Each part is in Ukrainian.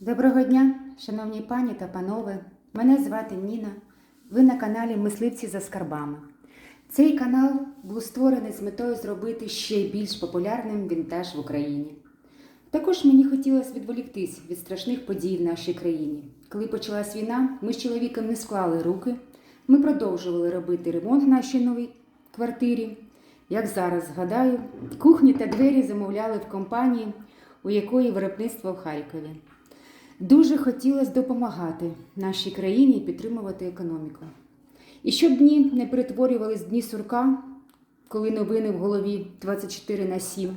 Доброго дня, шановні пані та панове. Мене звати Ніна. Ви на каналі Мисливці за скарбами. Цей канал був створений з метою зробити ще більш популярним вінтаж в Україні. Також мені хотілося відволіктись від страшних подій в нашій країні. Коли почалась війна, ми з чоловіком не склали руки. Ми продовжували робити ремонт в нашій новій квартирі. Як зараз згадаю, кухні та двері замовляли в компанії, у якої виробництво в Харкові. Дуже хотілося допомагати нашій країні і підтримувати економіку. І щоб дні не перетворювались дні сурка, коли новини в голові 24 на 7,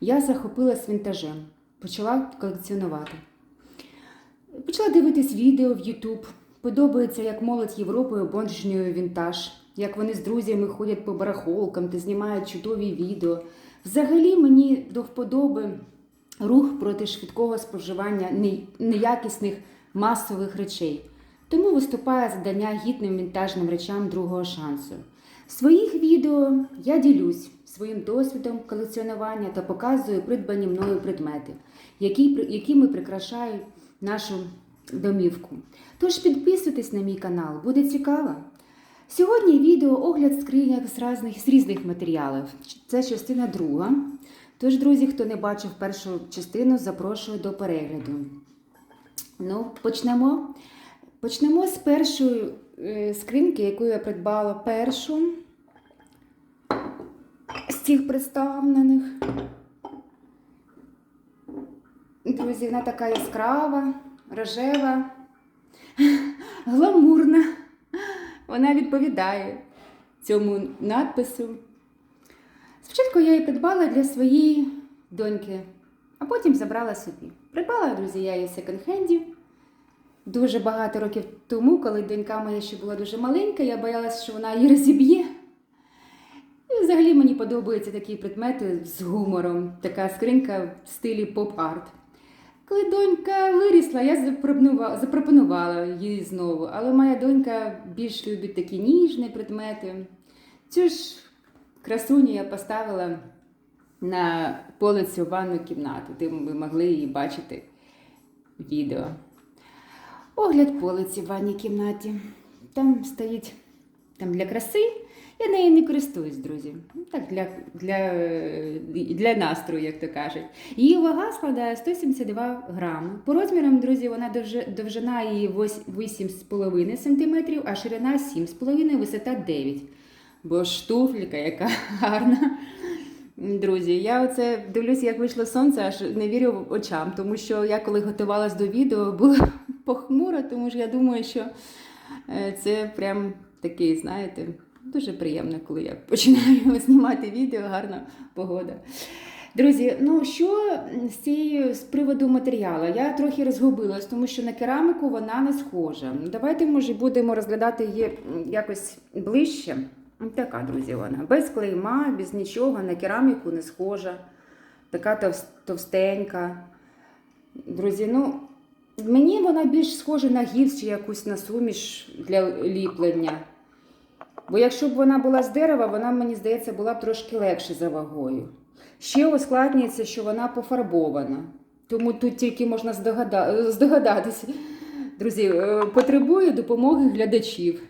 я захопилась вінтажем, почала колекціонувати. Почала дивитись відео в YouTube. Подобається, як молодь Європи обожнює вінтаж, як вони з друзями ходять по барахолкам та знімають чудові відео. Взагалі мені до вподоби рух проти швидкого споживання неякісних масових речей. Тому виступає задання гідним вінтажним речам другого шансу. В своїх відео я ділюсь своїм досвідом колекціонування та показую придбані мною предмети, які, якими прикрашають нашу домівку. Тож підписуйтесь на мій канал, буде цікаво. Сьогодні відео огляд скриньок з різних, з різних матеріалів. Це частина друга. Тож, друзі, хто не бачив першу частину, запрошую до перегляду. Ну, почнемо. Почнемо з першої е, скриньки, яку я придбала першу з цих представлених. Друзі, вона така яскрава, рожева, гламурна. Вона відповідає цьому надпису. Спочатку я її придбала для своєї доньки, а потім забрала собі. Придбала, друзі, я її секонд-хенді. Дуже багато років тому, коли донька моя ще була дуже маленька, я боялася, що вона її розіб'є. І взагалі мені подобаються такі предмети з гумором, така скринька в стилі поп-арт. Коли донька вирісла, я запропонувала, її знову, але моя донька більш любить такі ніжні предмети. Цю ж красуню я поставила на полицю ванну кімнату, де ви могли її бачити відео. Огляд полиці в ванній кімнаті. Там стоїть там для краси. Я нею не користуюсь, друзі. Так, для, для, для настрою, як то кажуть. Її вага складає 172 грами. По розмірам, друзі, вона довжина її 8,5 см, а ширина 7,5 висота 9 Бо ж туфелька, яка гарна. Друзі, я оце дивлюся, як вийшло сонце, аж не вірю очам, тому що я коли готувалась до відео, було похмуро, тому що я думаю, що е, це прям такий, знаєте, дуже приємно, коли я починаю знімати відео, гарна погода. Друзі, ну що з цією з приводу матеріалу? Я трохи розгубилась, тому що на кераміку вона не схожа. Давайте, може, будемо розглядати її якось ближче. Така, друзі, вона. Без клейма, без нічого, на кераміку не схожа. Така товстенька. Друзі, ну, мені вона більш схожа на гіпс чи якусь на суміш для ліплення. Бо якщо б вона була з дерева, вона, мені здається, була б трошки легше за вагою. Ще ускладнюється, що вона пофарбована. Тому тут тільки можна здогада... здогадатися. Друзі, е, потребую допомоги глядачів.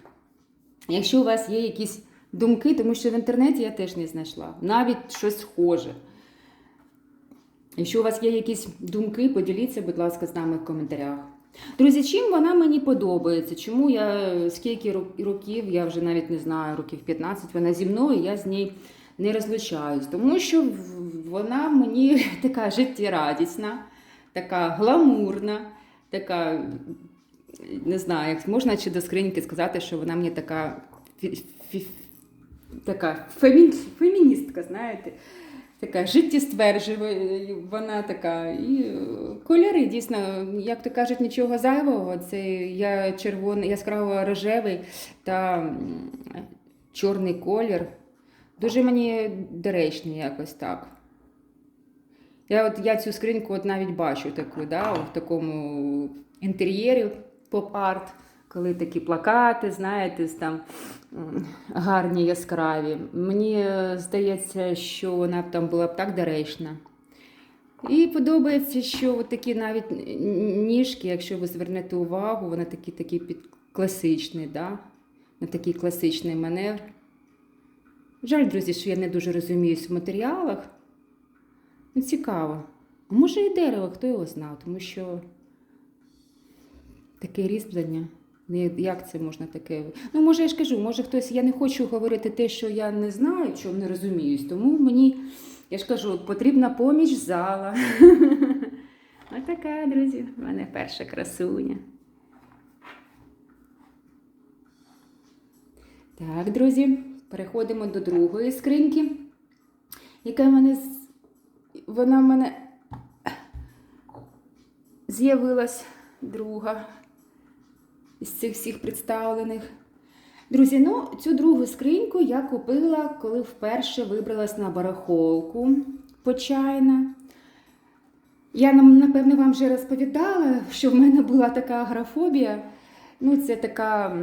Якщо у вас є якісь думки, тому що в інтернеті я теж не знайшла, навіть щось схоже. Якщо у вас є якісь думки, поділіться, будь ласка, з нами в коментарях. Друзі, чим вона мені подобається? Чому я скільки років, я вже навіть не знаю, років 15, вона зі мною, я з нею не розлучаюсь. Тому що вона мені така життєрадісна, така гламурна, така, не знаю, як можна чи до скриньки сказати, що вона мені така, така фемі, феміністка, знаєте. Така життєстверджива, вона така. І е, кольори дійсно, як то кажуть, нічого зайвого. Це я червоний, яскраво рожевий та чорний колір. Дуже мені доречний якось так. Я от я цю скриньку от навіть бачу таку, да, в такому інтер'єрі поп-арт, коли такі плакати, знаєте, там гарні, яскраві. Мені е, здається, що вона б там була б так доречна. І подобається, що от такі навіть ніжки, якщо ви звернете увагу, вони такі такі під класичний, да? на такий класичний маневр. Жаль, друзі, що я не дуже розуміюсь в матеріалах. Ну, цікаво. Може і дерево, хто його знав, тому що таке різьблення. Як це можна таке? Ну, може, я ж кажу, може хтось. Я не хочу говорити те, що я не знаю, чому не розуміюсь. Тому мені, я ж кажу, потрібна поміч зала. Ось така, друзі, в мене перша красуня. Так, друзі, переходимо до другої скриньки, яка в мене вона в мене з'явилась друга із цих всіх представлених. Друзі, ну цю другу скриньку я купила, коли вперше вибралась на барахолку почайна. Я напевно, вам вже розповідала, що в мене була така аграфобія. Ну, це така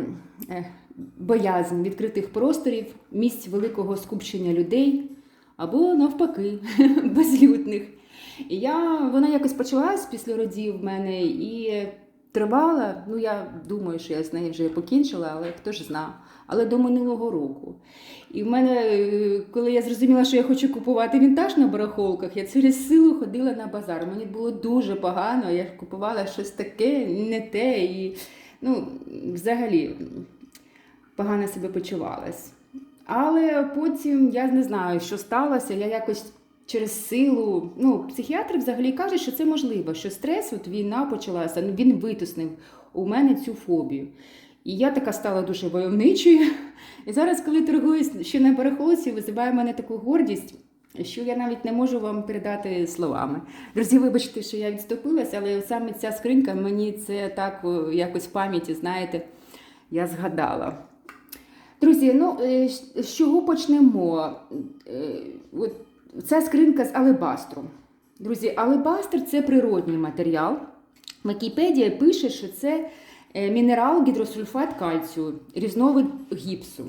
боязнь відкритих просторів, місць великого скупчення людей або навпаки, безлюдних. І я, вона якось почалась після родів в мене і тривала. Ну, я думаю, що я з нею вже покінчила, але хто ж знав. Але до минулого року. І в мене, е, коли я зрозуміла, що я хочу купувати вінтаж на барахолках, я через силу ходила на базар. Мені було дуже погано, я купувала щось таке, не те. І, ну, взагалі погано себе почувалась. Але потім я не знаю, що сталося. Я якось через силу. Ну, психіатри взагалі кажуть, що це можливо, що стрес, от війна почалася, ну, він витиснив у мене цю фобію. І я така стала дуже войовничою. І зараз, коли торгуюсь ще на барахолці, визиває мене таку гордість, що я навіть не можу вам передати словами. Друзі, вибачте, що я відступилася, але саме ця скринька мені це так якось в пам'яті, знаєте, я згадала. Друзі, ну е, з чого почнемо? Е, От ця скринка з алебастру. Друзі, алебастр це природній матеріал. Вікіпедія пише, що це е, мінерал гідросульфат кальцію, різновид гіпсу.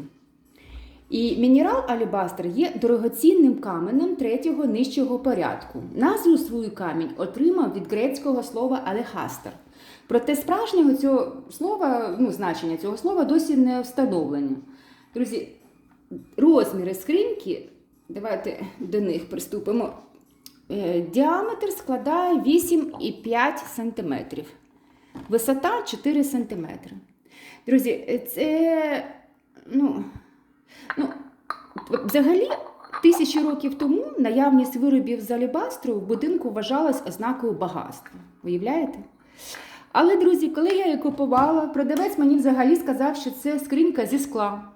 І мінерал алебастр є дорогоцінним каменем третього нижчого порядку. Назву свою камінь отримав від грецького слова алехастер. Проте справжнього цього слова, ну, значення цього слова досі не встановлено. Друзі, розміри скриньки, давайте до них приступимо. Е, Діаметр складає 8,5 см. Висота 4 см. Друзі, це ну, ну, взагалі тисячі років тому наявність виробів з алебастру в будинку вважалась ознакою багатства. Уявляєте? Але, друзі, коли я її купувала, продавець мені взагалі сказав, що це скринька зі скла.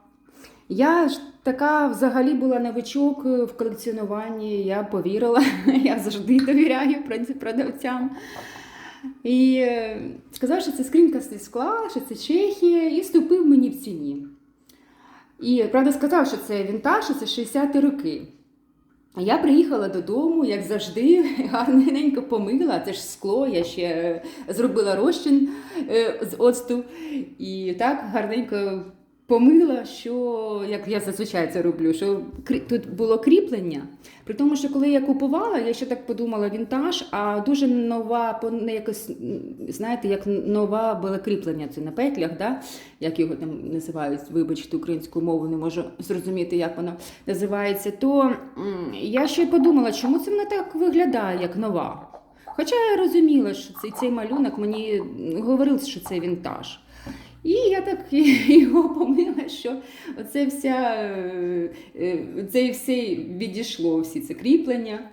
Я ж така взагалі була новичок в колекціонуванні, я повірила, я завжди довіряю продавцям. І е, сказав, що це скринька зі скла, що це Чехія, і вступив мені в ціні. І правда сказав, що це вінтаж, що це 60-ті роки. А я приїхала додому, як завжди, гарненько помила. Це ж скло, я ще е, зробила розчин е, з оцту. І так гарненько помила, що як я зазвичай це роблю, що тут було кріплення. При тому, що коли я купувала, я ще так подумала вінтаж, а дуже нова, якось, знаєте, як нова було кріплення це на петлях, да? як його там називають, вибачте, українську мову не можу зрозуміти, як воно називається, то я ще подумала, чому це вона так виглядає, як нова. Хоча я розуміла, що цей, цей малюнок мені говорив, що це вінтаж. І я так його що оце вся, е, е, це все відійшло, всі це кріплення.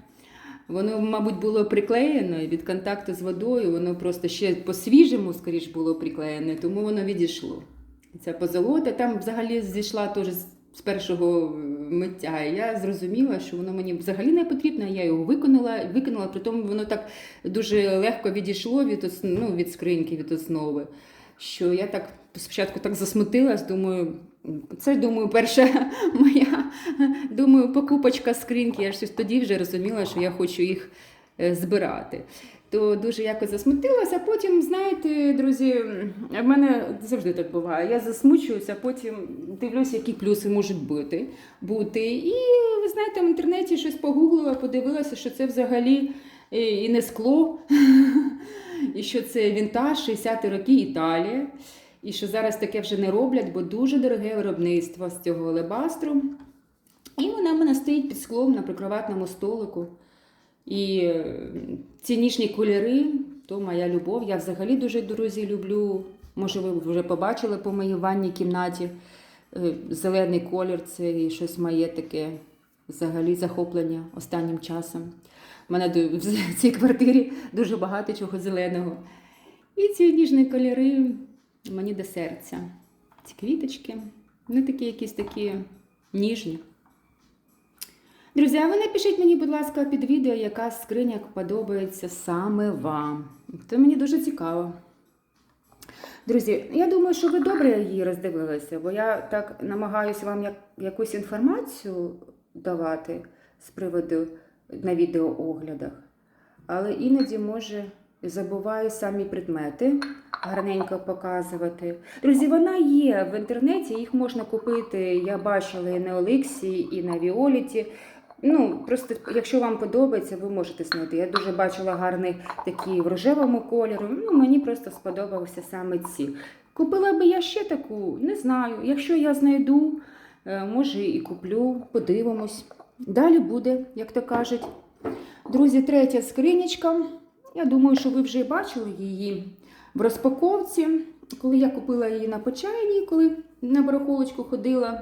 Воно, мабуть, було приклеєно від контакту з водою, воно просто ще по-свіжому, скоріш, було приклеєне, тому воно відійшло. Ця позолота там взагалі зійшла теж з першого миття. І я зрозуміла, що воно мені взагалі не потрібно. Я його виконала, виконала, при тому воно так дуже легко відійшло від, ну, від скриньки, від основи. Що я так спочатку так засмутилась, думаю, це думаю, перша моя думаю, покупочка скриньки. Я ж тоді вже розуміла, що я хочу їх е, збирати. То дуже якось засмутилася, а потім, знаєте, друзі, в мене завжди так буває. Я засмучуюся, а потім дивлюся, які плюси можуть бути. бути. І ви знаєте, в інтернеті щось погуглила, подивилася, що це взагалі і, і не скло, і що це вінтаж 60-ті роки Італія. І що зараз таке вже не роблять, бо дуже дороге виробництво з цього алебастру. І вона в мене стоїть під склом на прикроватному столику. І е, ці ніжні кольори то моя любов. Я взагалі дуже друзі люблю. Може, ви вже побачили по моїй ванній кімнаті. Е, Зелений колір це щось моє таке взагалі захоплення останнім часом. У мене в цій квартирі дуже багато чого зеленого. І ці ніжні кольори мені до серця. Ці квіточки, вони такі якісь такі ніжні. Друзі, а ви напишіть мені, будь ласка, під відео, яка з скриняк подобається саме вам. Це мені дуже цікаво. Друзі, я думаю, що ви добре її роздивилися, бо я так намагаюся вам як, якусь інформацію давати з приводу на відеооглядах, але іноді, може, забуваю самі предмети гарненько показувати. Друзі, вона є в інтернеті, їх можна купити. Я бачила і на Олексі, і на Віоліті. Ну, просто якщо вам подобається, ви можете знайти. Я дуже бачила гарний такий в рожевому кольору. Ну, мені просто сподобалися саме ці. Купила би я ще таку, не знаю. Якщо я знайду, е, може і куплю, подивимось. Далі буде, як то кажуть. Друзі, третя скринячка. Я думаю, що ви вже бачили її в розпаковці, коли я купила її на почайній, коли на барахолочку ходила.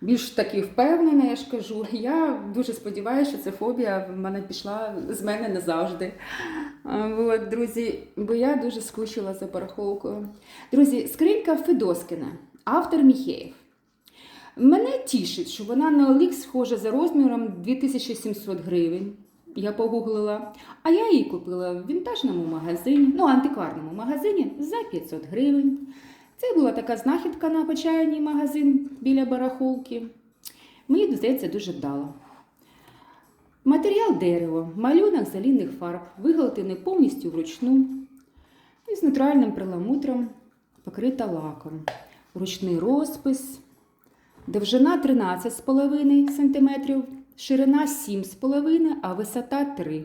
Більш таки впевнена, я ж кажу. Я дуже сподіваюся, що ця фобія в мене пішла з мене назавжди. От, друзі, бо я дуже скучила за барахолкою. Друзі, скринька Федоскіна, автор Міхеєв. Мене тішить, що вона на Олік схожа за розміром 2700 гривень. Я погуглила. А я її купила в вінтажному магазині, ну, антикварному магазині за 500 гривень. Це була така знахідка на почайній магазин біля барахолки. Мені здається, дуже вдало. Матеріал дерево, малюнок з олійних фарб, виготовлений повністю вручну і з натуральним перламутром, покрита лаком. Ручний розпис, довжина 13,5 см, ширина 7,5 а висота 3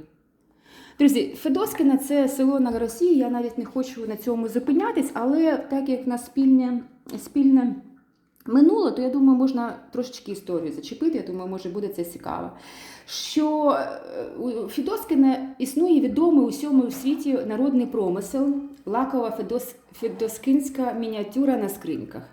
Друзі, Федоскіна це село на Росії. Я навіть не хочу на цьому зупинятись, але так як на спільне, спільне минуле, то я думаю, можна трошечки історію зачепити. Я думаю, може буде це цікаво. Що е, у Федоскіна існує відомий у всьому світі народний промисел, лакова федос, федоскінська мініатюра на скриньках.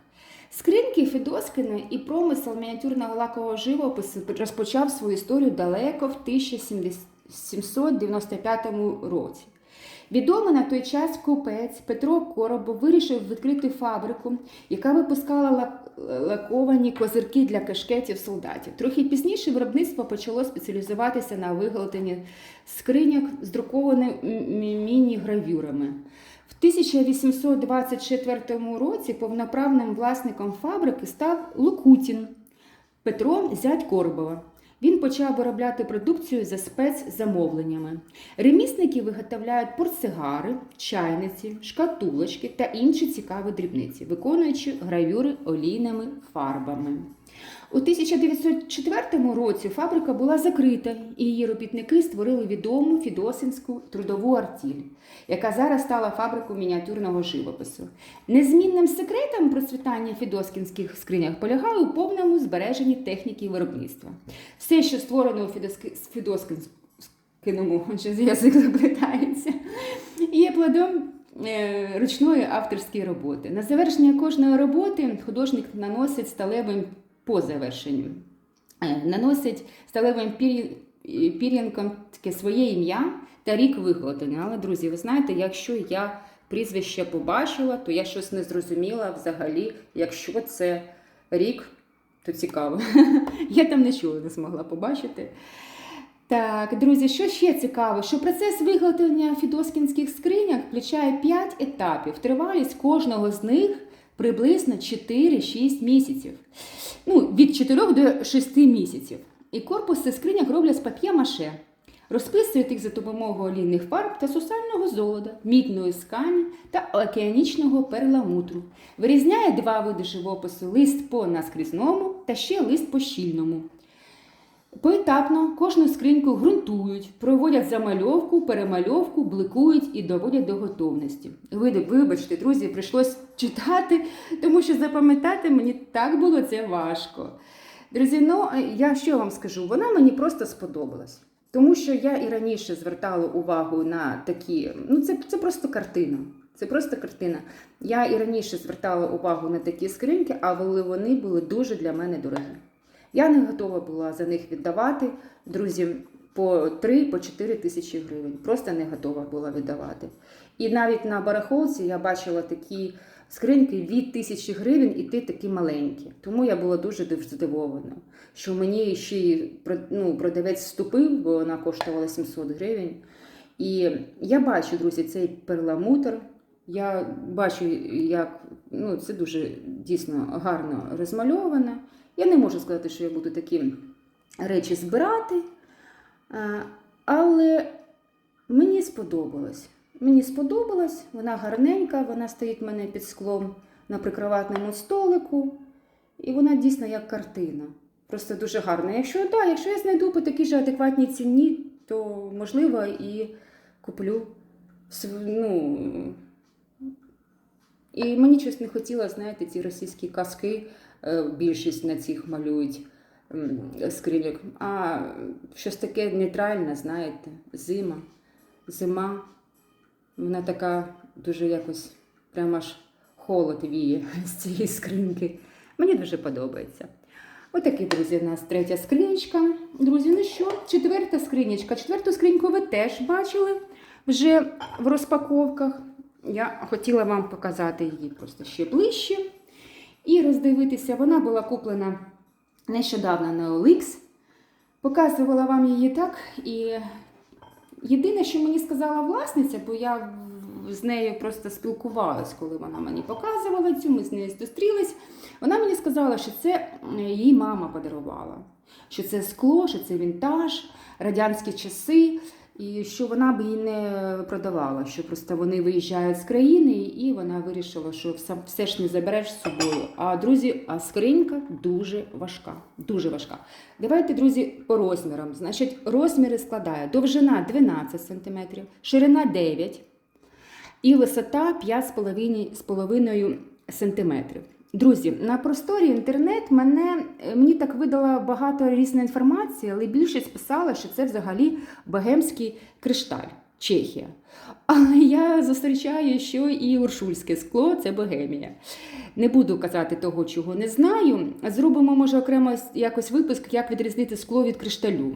Скриньки Федоскини і промисел мініатюрного лакового живопису розпочав свою історію далеко в 1795 році. Відомий на той час купець Петро Коробов вирішив відкрити фабрику, яка випускала лак- лаковані козирки для кашкетів солдатів. Трохи пізніше виробництво почало спеціалізуватися на виготовленні скриняк з друкованими міні-гравюрами. В 1824 році повноправним власником фабрики став Лукутін Петро зять Коробова. Він почав виробляти продукцію за спецзамовленнями. Ремісники виготовляють портсигари, чайниці, шкатулочки та інші цікаві дрібниці, виконуючи гравюри олійними фарбами. У 1904 році фабрика була закрита, і її робітники створили відому Фідосинську трудову артіль, яка зараз стала фабрикою мініатюрного живопису. Незмінним секретом процвітання фідоскінських скринях полягає у повному збереженні техніки виробництва. Все, що створено у Фідоскінському, що язик заплетається, є плодом е, ручної авторської роботи. На завершення кожної роботи художник наносить сталевим по завершенню. Е, Наносить сталевим пір'я- пір'янком таке своє ім'я та рік виготовлення. Але, друзі, ви знаєте, якщо я прізвище побачила, то я щось не зрозуміла взагалі, якщо це рік, то цікаво. Я там нічого не змогла побачити. Так, друзі, що ще цікаво, що процес виготовлення фідоскінських скриняк включає 5 етапів. Тривалість кожного з них приблизно 4-6 місяців. Ну, від 4 до 6 місяців. І корпуси скриняк роблять з пап'є-маше. Розписують їх за допомогою олійних фарб та сусального золота, мідної скані та океанічного перламутру. Вирізняє два види живопису: лист по наскрізному та ще лист по щільному. Поетапно кожну скриньку ґрунтують, проводять замальовку, перемальовку, бликують і доводять до готовності. Ви, вибачте, друзі, прийшлось читати, тому що запам'ятати мені так було це важко. Друзі, ну я що вам скажу? Вона мені просто сподобалась. Тому що я і раніше звертала увагу на такі, ну це, це просто картина. Це просто картина. Я і раніше звертала увагу на такі скриньки, але вони були дуже для мене дорогі. Я не готова була за них віддавати друзі по 3 по 4 тисячі гривень. Просто не готова була віддавати. І навіть на барахолці я бачила такі скриньки від тисячі гривень і ти такі маленькі. Тому я була дуже дуже здивована, що мені ще й ну, продавець вступив, бо вона коштувала 700 гривень. І я бачу, друзі, цей перламутр. Я бачу, як ну, це дуже дійсно гарно розмальовано. Я не можу сказати, що я буду такі речі збирати, але мені сподобалось. Мені сподобалось, вона гарненька, вона стоїть в мене під склом на прикроватному столику, і вона дійсно як картина. Просто дуже гарна. Якщо, да, якщо я знайду по такій же адекватній ціні, то можливо і куплю. Ну, і мені щось не хотілося, знаєте, ці російські казки, більшість на цих малюють скриньок, а щось таке нейтральне, знаєте, зима, зима. Вона така дуже якось прямо аж холод віє з цієї скриньки. Мені дуже подобається. Отакі, друзі, у нас третя скринічка. Друзі, ну що, четверта скринічка. Четверту скриньку ви теж бачили вже в розпаковках. Я хотіла вам показати її просто ще ближче. І роздивитися, вона була куплена нещодавно на OLX. Показувала вам її так. І єдине, що мені сказала власниця, бо я з нею просто спілкувалась, коли вона мені показувала цю, ми з нею зустрілись. Вона мені сказала, що це її мама подарувала, що це скло, що це вінтаж, радянські часи, і що вона б її не продавала, що просто вони виїжджають з країни, і вона вирішила, що все, ж не забереш з собою. А друзі, а скринька дуже важка. Дуже важка. Давайте, друзі, по розмірам. Значить, розміри складає довжина 12 см, ширина 9 і висота 5,5 см. Друзі, на просторі інтернет мене, е, мені так видала багато різної інформації, але більшість писала, що це взагалі богемський кришталь, Чехія. Але я зустрічаю, що і уршульське скло це Богемія. Не буду казати того, чого не знаю. Зробимо, може, окремо якось випуск, як відрізнити скло від кришталю.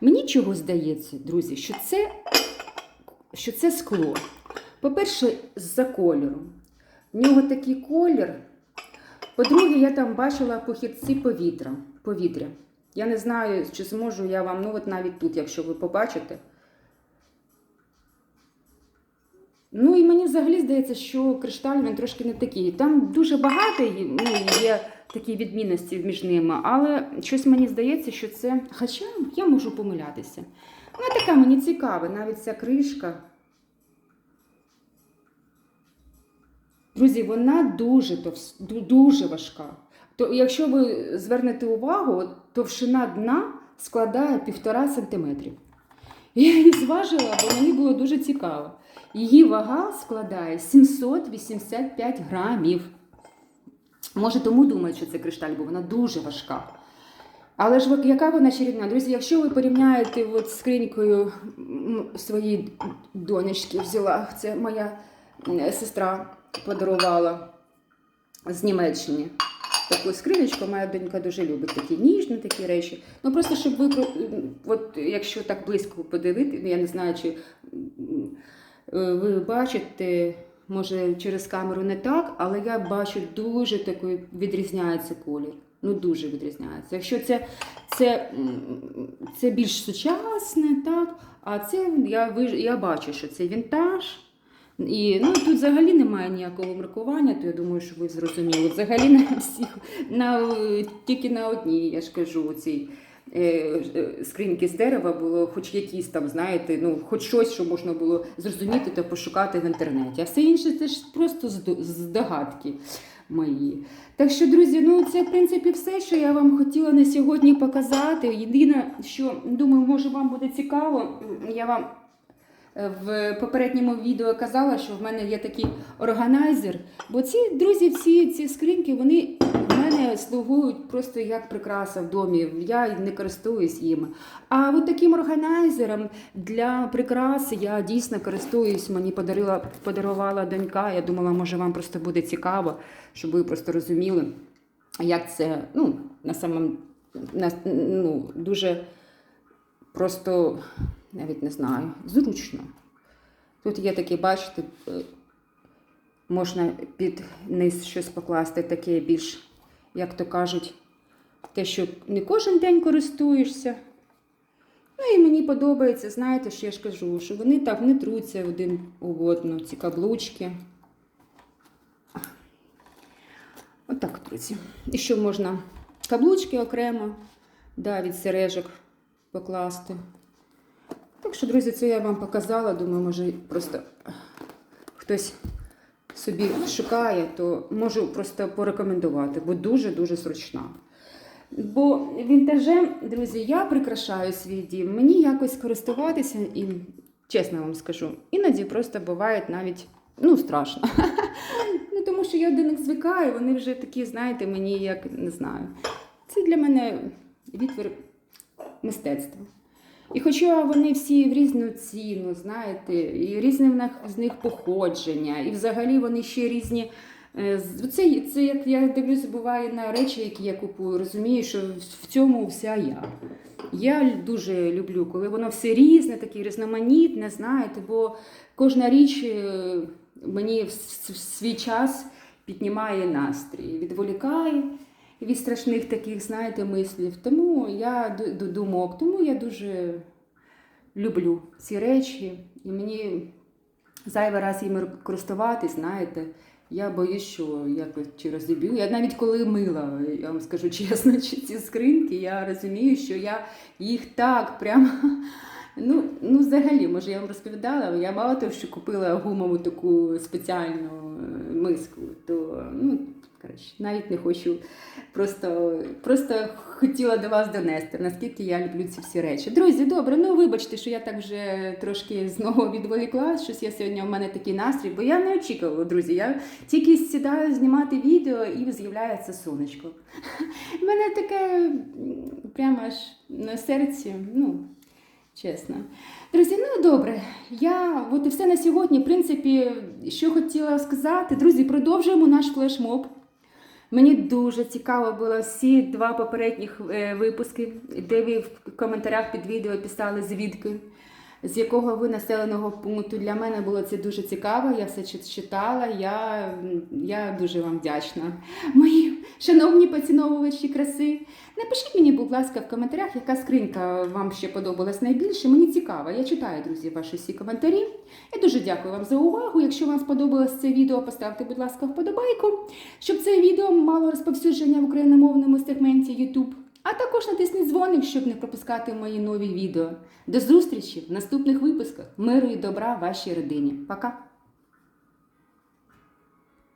Мені чого здається, друзі, що це, що це скло. По-перше, з-за кольору. В нього такий колір. По-друге, я там бачила похідці повітря. повітря. Я не знаю, чи зможу я вам, ну от навіть тут, якщо ви побачите. Ну і мені взагалі здається, що кришталь він трошки не такий. Там дуже багато ну, є такі відмінності між ними, але щось мені здається, що це. Хоча я можу помилятися. Вона така мені цікава, навіть ця кришка. Друзі, вона дуже дуже важка. То, якщо ви звернете увагу, товщина дна складає півтора сантиметрів. Я її зважила, бо мені було дуже цікаво. Її вага складає 785 грамів. Може, тому думають, що це кришталь, бо вона дуже важка. Але ж яка вона чарівна? Друзі, якщо ви порівняєте от з скринькою своєї донечки взяла, це моя сестра подарувала з Німеччини. Таку скринечку моя донька дуже любить такі ніжні такі речі. Ну просто щоб ви от якщо так близько подивити, ну, я не знаю, чи е, ви бачите, може через камеру не так, але я бачу дуже такий відрізняється колір. Ну дуже відрізняється. Якщо це, це, це більш сучасне, так, а це я, я бачу, що це вінтаж. І ну, тут взагалі немає ніякого маркування, то я думаю, що ви зрозуміли. Взагалі на всіх, на, е, тільки на одній, я ж кажу, цій е, е, скриньки з дерева було хоч якісь там, знаєте, ну, хоч щось, що можна було зрозуміти та пошукати в інтернеті. А все інше це ж просто здо- здогадки. мої. Так що, друзі, ну це в принципі все, що я вам хотіла на сьогодні показати. Єдине, що думаю, може вам буде цікаво, я вам в попередньому відео казала, що в мене є такий органайзер. Бо ці друзі, всі ці скриньки, вони в мене слугують просто як прикраса в домі. Я не користуюсь їми. А от таким органайзером для прикраси я дійсно користуюсь. Мені подарила, подарувала донька. Я думала, може вам просто буде цікаво, щоб ви просто розуміли, як це ну, на самом на, ну, дуже просто навіть не знаю, зручно. Тут є такі, бачите, е, можна під низ щось покласти, таке більш, як то кажуть, те, що не кожен день користуєшся. Ну і мені подобається, знаєте, що я ж кажу, що вони так не труться один у одну, ці каблучки. Отак, друзі. І що можна каблучки окремо, да, від сережок покласти. Так що, друзі, це я вам показала. Думаю, може просто хтось собі шукає, то можу просто порекомендувати, бо дуже-дуже зручна. Бо вінтажем, друзі, я прикрашаю свій дім. Мені якось користуватися і, чесно вам скажу, іноді просто буває навіть ну, страшно. ну, тому що я до них звикаю, вони вже такі, знаєте, мені як не знаю. Це для мене відтвір мистецтва. І хоча вони всі в різну ціну, знаєте, і різне з них походження, і взагалі вони ще різні. е, Це, це як я дивлюся, буває на речі, які я купую, розумію, що в цьому вся я. Я дуже люблю, коли воно все різне, таке різноманітне, знаєте, бо кожна річ е, мені в свій час піднімає настрій, відволікає від страшних таких, знаєте, мислів. Тому я ду- ду- думок, тому я дуже люблю ці речі, і мені зайвий раз їм користуватись, знаєте. Я боюсь, що якось чи розіб'ю. Я навіть коли мила, я вам скажу чесно, чи ці скриньки, я розумію, що я їх так прямо. Ну, ну, взагалі, може, я вам розповідала, я мало того, що купила гумову таку спеціальну е, миску, то ну, коротше, навіть не хочу. Просто, просто хотіла до вас донести, наскільки я люблю ці всі речі. Друзі, добре, ну вибачте, що я так вже трошки знову відволікла. Щось я сьогодні у мене такий настрій, бо я не очікувала, друзі. Я тільки сідаю знімати відео і з'являється сонечко. У мене таке прямо аж на серці. ну, Чесно. Друзі, ну добре. Я от і все на сьогодні. В принципі, що хотіла сказати. Друзі, продовжуємо наш флешмоб. Мені дуже цікаво було всі два попередніх е, випуски, де ви в коментарях під відео писали звідки, з якого ви населеного пункту. Для мене було це дуже цікаво. Я все читала. Я, я дуже вам вдячна. Мої шановні поціновувачі краси. Напишіть мені, будь ласка, в коментарях, яка скринька вам ще подобалась найбільше. Мені цікаво. Я читаю, друзі, ваші всі коментарі. Я дуже дякую вам за увагу. Якщо вам сподобалось це відео, поставте, будь ласка, вподобайку, щоб це відео мало розповсюдження в україномовному сегменті YouTube. А також натисніть дзвоник, щоб не пропускати мої нові відео. До зустрічі в наступних випусках. Миру і добра вашій родині. Пока!